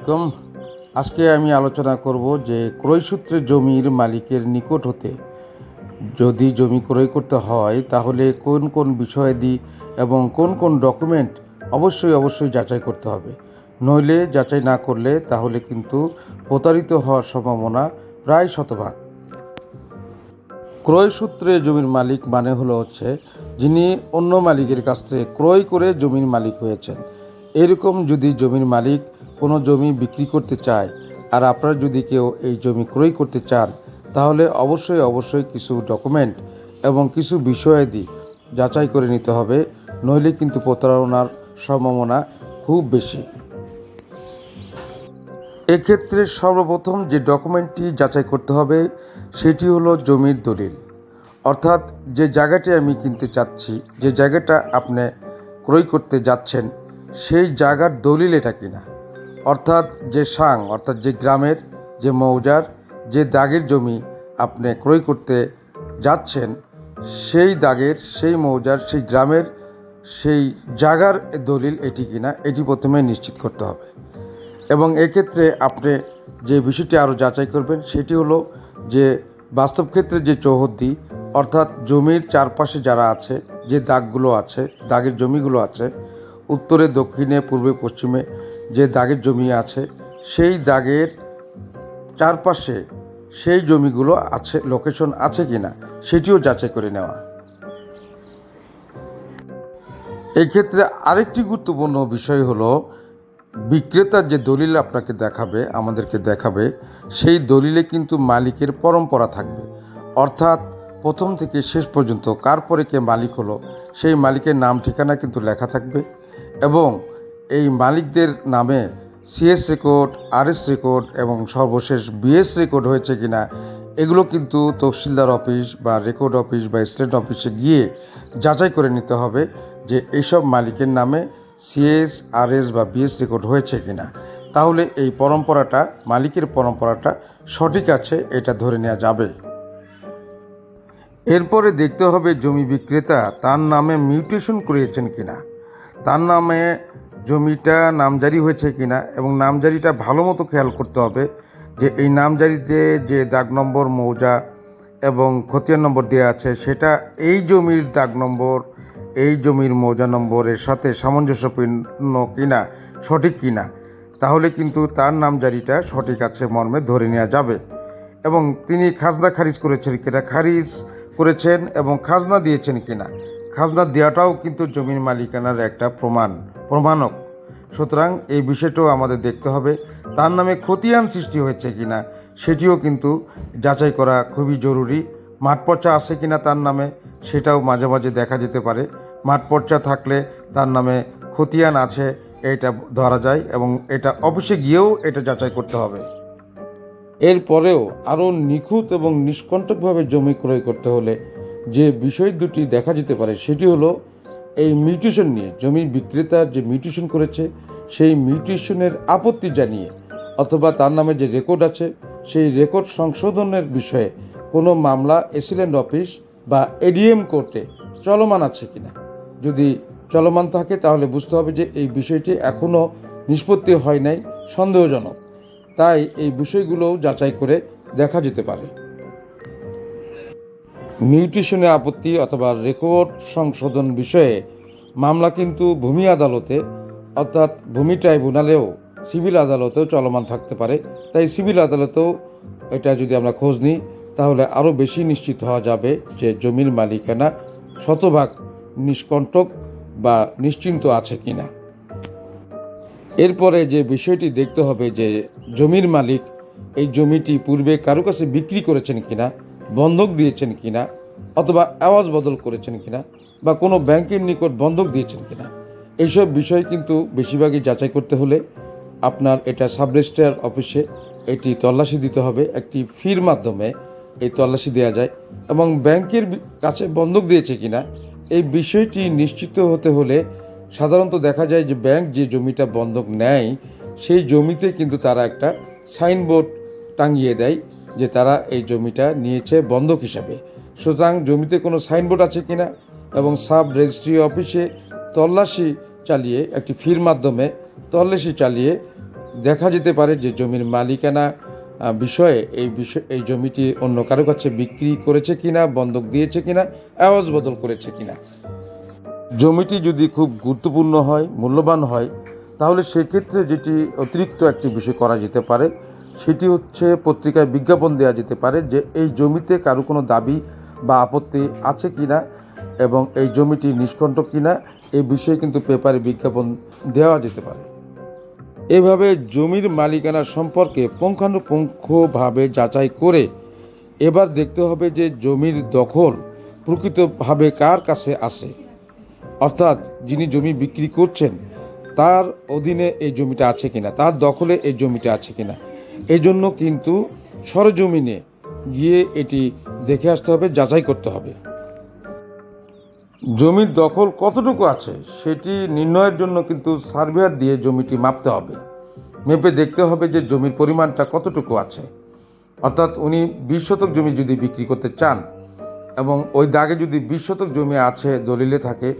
কম আজকে আমি আলোচনা করব যে ক্রয়সূত্রে জমির মালিকের নিকট হতে। যদি জমি ক্রয় করতে হয়, তাহলে কোন কোন বিষয়াদি এবং কোন কোন ডকুমেন্ট অবশ্যই অবশ্যই যাচাই করতে হবে। নইলে যাচাই না করলে তাহলে কিন্তু প্রতারিত হওয়ার সম্ভাবনা প্রায় শতভাগ। ক্রয় সূত্রে জমির মালিক মানে হলো হচ্ছে যিনি অন্য মালিকের কাছ থেকে ক্রয় করে জমির মালিক হয়েছেন। এরকম যদি জমির মালিক কোনো জমি বিক্রি করতে চায় আর আপনারা যদি কেউ এই জমি ক্রয় করতে চান, তাহলে অবশ্যই অবশ্যই কিছু ডকুমেন্ট এবং কিছু বিষয়াদি যাচাই করে নিতে হবে, নইলে কিন্তু প্রতারণার সম্ভাবনা খুব বেশি। এক্ষেত্রে সর্বপ্রথম যে ডকুমেন্টটি যাচাই করতে হবে, সেটি হলো জমির দলিল। অর্থাৎ যে জায়গাটি আমি কিনতে চাচ্ছি, যে জায়গাটা আপনি ক্রয় করতে যাচ্ছেন, সেই জায়গার দলিল এটা কিনা? অর্থাৎ যে সাং, অর্থাৎ যে গ্রামের যে মৌজার যে দাগের জমি আপনি ক্রয় করতে যাচ্ছেন, সেই দাগের, সেই মৌজার, সেই গ্রামের, সেই জায়গার দলিল এটি কিনা, এটি প্রথমে নিশ্চিত করতে হবে। এবং এক্ষেত্রে আপনি যে বিষয়টি আরও যাচাই করবেন, সেটি হলো যে বাস্তব ক্ষেত্রে যে চৌহদ্দি, অর্থাৎ জমির চারপাশে যারা আছে, যে দাগগুলো আছে, দাগের জমিগুলো আছে, উত্তরে, দক্ষিণে, পূর্বে, পশ্চিমে যে দাগের জমি আছে, সেই দাগের চারপাশে সেই জমিগুলো আছে লোকেশন আছে কিনা, সেটিও যাচাই করে নেওয়া। এই ক্ষেত্রে আরেকটি গুরুত্বপূর্ণ বিষয় হলো বিক্রেতার যে দলিল আপনাকে দেখাবে, আমাদেরকে দেখাবে, সেই দলিলে কিন্তু মালিকের পরম্পরা থাকবে। অর্থাৎ প্রথম থেকে শেষ পর্যন্ত কার পরে কে মালিক হলো, সেই মালিকের নাম ঠিকানা কিন্তু লেখা থাকবে এবং এই মালিকদের নামে সিএস রেকর্ড আরএস রেকর্ড এবং সর্বশেষ বিএস রেকর্ড হয়েছে কিনা, এগুলো কিন্তু তহসিলদার অফিস বা রেকর্ড অফিস বা স্টেট অফিসে গিয়ে যাচাই করে নিতে হবে যে এইসব মালিকের নামে সিএস আরএস বা বিএস রেকর্ড হয়েছে কিনা। তাহলে এই পরম্পরাটা, মালিকের পরম্পরাটা সঠিক আছে, এটা ধরে নেওয়া যাবে। এরপরে দেখতে হবে জমি বিক্রেতা, তার নামে মিউটেশন করিয়েছেন কিনা। তার নামে জমিটা নামজারি হয়েছে কিনা এবং নামজারিটা ভালো মতো খেয়াল করতে হবে যে এই নামজারিতে যে দাগ নম্বর মৌজা এবং খতিয়ান নম্বর দেওয়া আছে, সেটা এই জমির দাগ নম্বর, এই জমির মৌজা নম্বরের সাথে সামঞ্জস্যপূর্ণ কিনা, সঠিক কিনা, তাহলে কিন্তু তার নামজারিটা সঠিক আছে মর্মে ধরে নেওয়া যাবে। এবং তিনি খাজনা খারিজ করেছেন কিনা, খারিজ করেছেন এবং খাজনা দিয়েছেন কিনা, খাজনা দেওয়াটাও কিন্তু জমির মালিকানার একটা প্রমাণ। প্রমাণক। সুতরাং এই বিষয়টাও আমাদের দেখতে হবে, তার নামে খতিয়ান সৃষ্টি হয়েছে কিনা, সেটিও কিন্তু যাচাই করা খুবই জরুরি। মাঠ পর্চা আছে কিনা তার নামে, সেটাও মাঝে মাঝে দেখা যেতে পারে। মাঠ পর্চা থাকলে তার নামে খতিয়ান আছে, এটা ধরা যায় এবং এটা অফিসে গিয়েও এটা যাচাই করতে হবে। এরপরেও আরও নিখুঁত এবং নিষ্কণ্টকভাবে জমি ক্রয় করতে হলে যে বিষয় দুটি দেখা যেতে পারে, সেটি হলো এই মিউটেশন নিয়ে, জমি বিক্রেতার যে মিউটেশন করেছে, সেই মিউটেশনের আপত্তি জানিয়ে, অথবা তার নামে যে রেকর্ড আছে, সেই রেকর্ড সংশোধনের বিষয়ে কোনো মামলা এসিলেন্ট অফিস বা এডিএম কোর্টে চলমান আছে কিনা। যদি চলমান থাকে, তাহলে বুঝতে হবে যে এই বিষয়টি এখনও নিষ্পত্তি হয় নাই, সন্দেহজনক। তাই এই বিষয়গুলোও যাচাই করে দেখা যেতে পারে। মিউটেশনে আপত্তি অথবা রেকর্ড সংশোধন বিষয়ে মামলা কিন্তু ভূমি আদালতে, অর্থাৎ ভূমি ট্রাইব্যুনালেও সিভিল আদালতেও চলমান থাকতে পারে। তাই সিভিল আদালতেও এটা যদি আমরা খোঁজ নিই, তাহলে আরও বেশি নিশ্চিত হওয়া যাবে যে জমির মালিকানা শতভাগ নিষ্কণ্টক বা নিশ্চিন্ত আছে কিনা। এরপরে যে বিষয়টি দেখতে হবে যে জমির মালিক এই জমিটি পূর্বে কারও কাছে বিক্রি করেছেন কিনা, বন্ধক দিয়েছেন কিনা অথবা আওয়াজ বদল করেছেন কিনা বা কোনো ব্যাংকের নিকট বন্ধক দিয়েছেন কিনা, এইসব বিষয় কিন্তু বেশিরভাগই যাচাই করতে হলে আপনার এটা সাব রেজিস্ট্রার অফিসে এটি তল্লাশি দিতে হবে। একটি ফির মাধ্যমে এই তল্লাশি দেওয়া যায় এবং ব্যাংকের কাছে বন্ধক দিয়েছে কিনা, এই বিষয়টি নিশ্চিত হতে হলে সাধারণত দেখা যায় যে ব্যাংক যে জমিটা বন্ধক নেয়, সেই জমিতে কিন্তু তারা একটা সাইনবোর্ড টাঙিয়ে দেয় যে তারা এই জমিটা নিয়েছে বন্ধক হিসাবে। সুতরাং জমিতে কোনো সাইনবোর্ড আছে কিনা এবং সাব রেজিস্ট্রি অফিসে তল্লাশি চালিয়ে একটি ফির মাধ্যমে তল্লাশি চালিয়ে দেখা যেতে পারে যে জমির মালিকানা বিষয়ে এই বিষয়, এই জমিটি অন্য কারও কাছে বিক্রি করেছে কিনা, বন্ধক দিয়েছে কিনা, আওয়াজ বদল করেছে কিনা। জমিটি যদি খুব গুরুত্বপূর্ণ হয়, মূল্যবান হয়, তাহলে সেক্ষেত্রে যেটি অতিরিক্ত একটি বিষয় করা যেতে পারে, সেটি হচ্ছে পত্রিকায় বিজ্ঞাপন দেওয়া যেতে পারে যে এই জমিতে কারও কোনো দাবি বা আপত্তি আছে কিনা এবং এই জমিটি নিষ্কণ্টক কিনা এই বিষয়ে কিন্তু পেপারে বিজ্ঞাপন দেওয়া যেতে পারে। এভাবে জমির মালিকানা সম্পর্কে পুঙ্খানুপুঙ্খভাবে যাচাই করে এবার দেখতে হবে যে জমির দখল প্রকৃতভাবে কার কাছে আসে অর্থাৎ যিনি জমি বিক্রি করছেন, তার অধীনে এই জমিটা আছে কিনা, তার দখলে এই জমিটা আছে কিনা। এই জন্য কিন্তু সরজমিনে গিয়ে এটি দেখে আসতে হবে, যাচাই করতে হবে। জমির দখল কতটুকু আছে সেটি নির্ণয়ের জন্য কিন্তু সার্ভেয়ার দিয়ে জমিটি মাপতে হবে। মেপে দেখতে হবে যে জমির পরিমাণটা কতটুকু আছে। অর্থাৎ উনি বিশ শতক জমি যদি বিক্রি করতে চান এবং ওই দাগে যদি বিশ শতক জমি আছে দলিলে থাকে,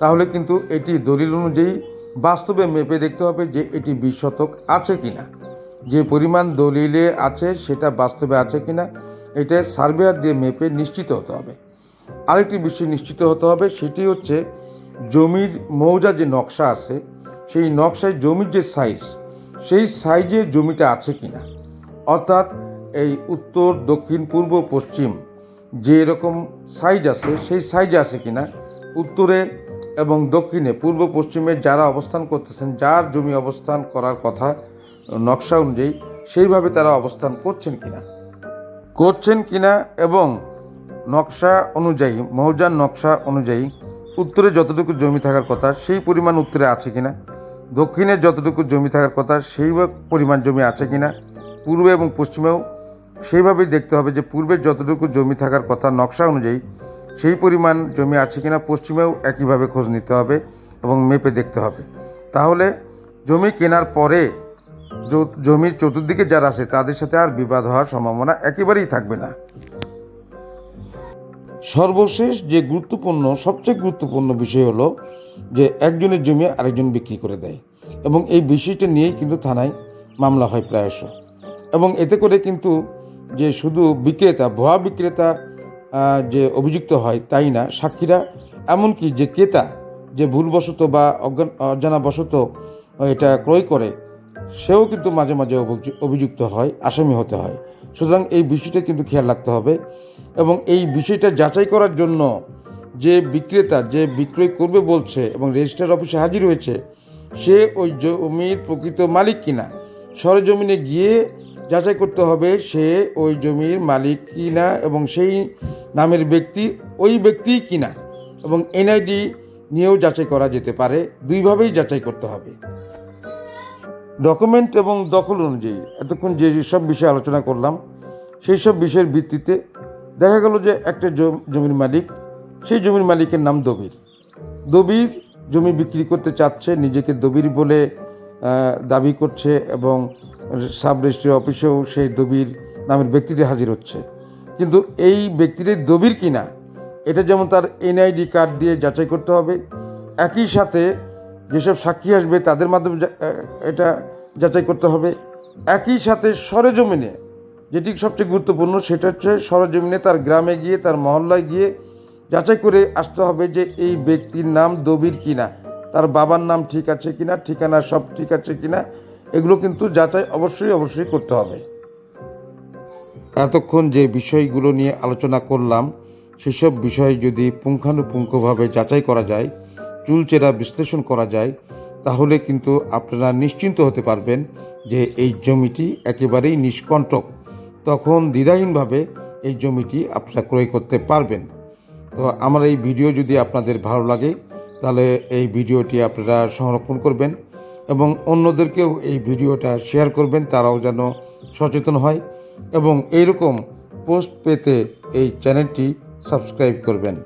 তাহলে কিন্তু এটি দলিল অনুযায়ী বাস্তবে মেপে দেখতে হবে যে এটি বিশ শতক আছে কিনা। যে পরিমাণ দলিলে আছে সেটা বাস্তবে আছে কিনা এটা সার্ভেয়ার দিয়ে মেপে নিশ্চিত হতে হবে। আরেকটি বিষয় নিশ্চিত হতে হবে, সেটি হচ্ছে জমির মৌজা যে নকশা আছে, সেই নকশায় জমির যে সাইজ সেই সাইজে জমিটা আছে কি না অর্থাৎ এই উত্তর, দক্ষিণ, পূর্ব, পশ্চিম যে এরকম সাইজ আছে, সেই সাইজে আছে কি না উত্তরে এবং দক্ষিণে, পূর্ব, পশ্চিমে যারা অবস্থান করতেছেন, যার জমি অবস্থান করার কথা, নকশা অনুযায়ী, সেইভাবে তারা অবস্থান করছেন কিনা। করছেন কিনা এবং নকশা অনুযায়ী, মৌজার নকশা অনুযায়ী উত্তরে যতটুকু জমি থাকার কথা, সেই পরিমাণ উত্তরে আছে কিনা, দক্ষিণে যতটুকু জমি থাকার কথা, সেই পরিমাণ জমি আছে কিনা, পূর্বে এবং পশ্চিমেও সেইভাবেই দেখতে হবে যে পূর্বে যতটুকু জমি থাকার কথা, নকশা অনুযায়ী সেই পরিমাণ জমি আছে কিনা, পশ্চিমেও একইভাবে খোঁজ নিতে হবে এবং মেপে দেখতে হবে। তাহলে জমি কেনার পরে জমির চতুর্দিকে যারা আছে, তাদের সাথে আর বিবাদ হওয়ার সম্ভাবনা একেবারেই থাকবে না। সর্বশেষ যে গুরুত্বপূর্ণ, সবচেয়ে গুরুত্বপূর্ণ বিষয় হলো যে একজনের জমি আরেকজন বিক্রি করে দেয় এবং এই বিষয়টা নিয়েই কিন্তু থানায় মামলা হয় প্রায়শ। এবং এতে করে কিন্তু যে শুধু বিক্রেতা, ভুয়া বিক্রেতা যে অভিযুক্ত হয় তাই না, সাক্ষীরা, এমনকি যে ক্রেতা যে ভুলবশত বা অজ্ঞান অজানাবশত এটা ক্রয় করে সেও কিন্তু মাঝে মাঝে অভিযুক্ত হয়, আসামি হতে হয়। সুতরাং এই বিষয়টা কিন্তু খেয়াল রাখতে হবে এবং এই বিষয়টা যাচাই করার জন্য যে বিক্রেতা, যে বিক্রয় করবে বলছে এবং রেজিস্ট্রার অফিসে হাজির হয়েছে, সে ওই জমির প্রকৃত মালিক কিনা? সরজমিনে গিয়ে যাচাই করতে হবে সে ওই জমির মালিক কিনা এবং সেই নামের ব্যক্তি ওই ব্যক্তিই কিনা এবং এনআইডি নিয়েও যাচাই করা যেতে পারে। দুইভাবেই যাচাই করতে হবে। ডকুমেন্ট এবং দখল অনুযায়ী, এতক্ষণ যে সব বিষয়ে আলোচনা করলাম, সেই সব বিষয়ের ভিত্তিতে দেখা গেল যে একটা জম- জমির মালিক, সেই জমির মালিকের নাম দবির। দবির জমি বিক্রি করতে চাচ্ছে, নিজেকে দবির বলে দাবি করছে এবং সাব রেজিস্ট্রি অফিসেও সেই দবির নামের ব্যক্তিটি হাজির হচ্ছে। কিন্তু এই ব্যক্তিটির দবির কিনা, এটা যেমন তার এনআইডি কার্ড দিয়ে যাচাই করতে হবে, একই সাথে যেসব সাক্ষী আসবে, তাদের মাধ্যমে এটা যাচাই করতে হবে। একই সাথে সরেজমিনে যেটি সবচেয়ে গুরুত্বপূর্ণ, সেটা হচ্ছে সরজমিনে তার গ্রামে গিয়ে, তার মহল্লায় গিয়ে যাচাই করে আসতে হবে যে এই ব্যক্তির নাম দবির কিনা, তার বাবার নাম ঠিক আছে কিনা, ঠিকানা সব ঠিক আছে কিনা, এগুলো কিন্তু যাচাই অবশ্যই অবশ্যই করতে হবে। এতক্ষণ যে বিষয়গুলো নিয়ে আলোচনা করলাম, সেসব বিষয় যদি পুঙ্খানুপুঙ্খভাবে যাচাই করা যায় চুলচেরা বিশ্লেষণ করা যায়, তাহলে কিন্তু আপনারা নিশ্চিন্ত হতে পারবেন যে এই জমিটি একেবারেই নিষ্কণ্টক। তখন দ্বিধাহীনভাবে এই জমিটি আপনারা ক্রয় করতে পারবেন। তো আমার এই ভিডিও যদি আপনাদের ভালো লাগে, তাহলে এই ভিডিওটি আপনারা সংরক্ষণ করবেন এবং অন্যদেরকেও এই ভিডিওটা শেয়ার করবেন, তারাও যেন সচেতন হয় এবং এইরকম পোস্ট পেতে এই চ্যানেলটি সাবস্ক্রাইব করবেন।